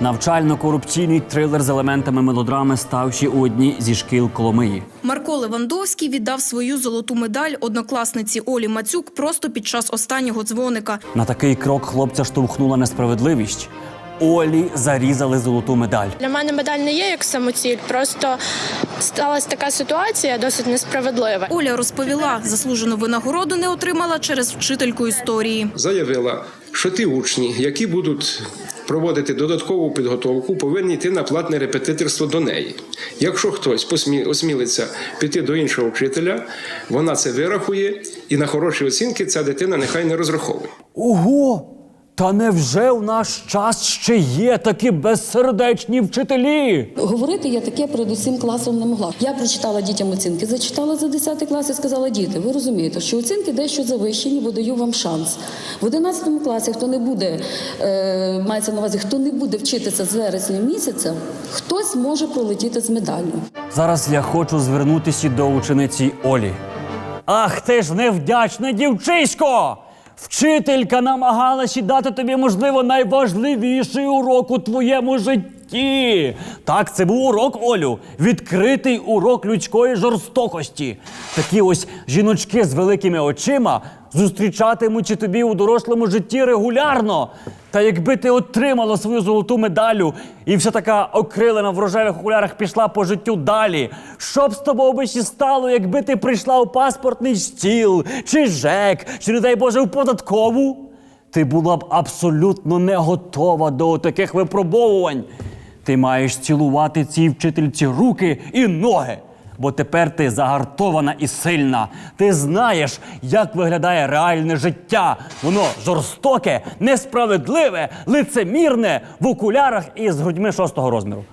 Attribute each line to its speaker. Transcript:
Speaker 1: Навчально-корупційний трилер з елементами мелодрами став ще у одній зі шкіл Коломиї.
Speaker 2: Марко Левандовський віддав свою золоту медаль однокласниці Олі Мацюк просто під час останнього дзвоника.
Speaker 1: На такий крок хлопця штовхнула несправедливість. Олі зарізали золоту медаль.
Speaker 3: Для мене медаль не є як самоціль, просто сталася така ситуація досить несправедлива.
Speaker 2: Оля розповіла, заслужену винагороду не отримала через вчительку історії.
Speaker 4: заявила, що ті учні, які будуть проводити додаткову підготовку, повинні йти на платне репетиторство до неї. Якщо хтось посмі- осмілиться піти до іншого вчителя, вона це вирахує, і на хороші оцінки ця дитина нехай не розраховує.
Speaker 1: Ого! Та невже в наш час ще є такі безсердечні вчителі?
Speaker 5: Говорити я таке перед усім класом не могла. Я прочитала дітям оцінки, зачитала за 10 клас і сказала: діти, ви розумієте, що оцінки дещо завищені, бо даю вам шанс. В 11 класі, хто не буде, е, мається на увазі, хто не буде вчитися з вересня місяця, хтось може пролетіти з медаллю.
Speaker 1: Зараз я хочу звернутися до учениці Олі. Ах ти ж невдячне дівчисько! Вчителька намагалася дати тобі, можливо, найважливіший урок у твоєму житті. Так, це був урок, Олю. Відкритий урок людської жорстокості. Такі ось жіночки з великими очима зустрічатимуть тобі у дорослому житті регулярно. Та якби ти отримала свою золоту медалю і вся така окрилена в рожевих окулярах пішла по життю далі. Що б з тобою би ще стало, якби ти прийшла у паспортний стіл, чи ЖЕК, чи, не дай Боже, в податкову? Ти була б абсолютно не готова до таких випробовувань. Ти маєш цілувати цій вчительці руки і ноги. Бо тепер ти загартована і сильна. Ти знаєш, як виглядає реальне життя. Воно жорстоке, несправедливе, лицемірне в окулярах і з грудьми шостого розміру.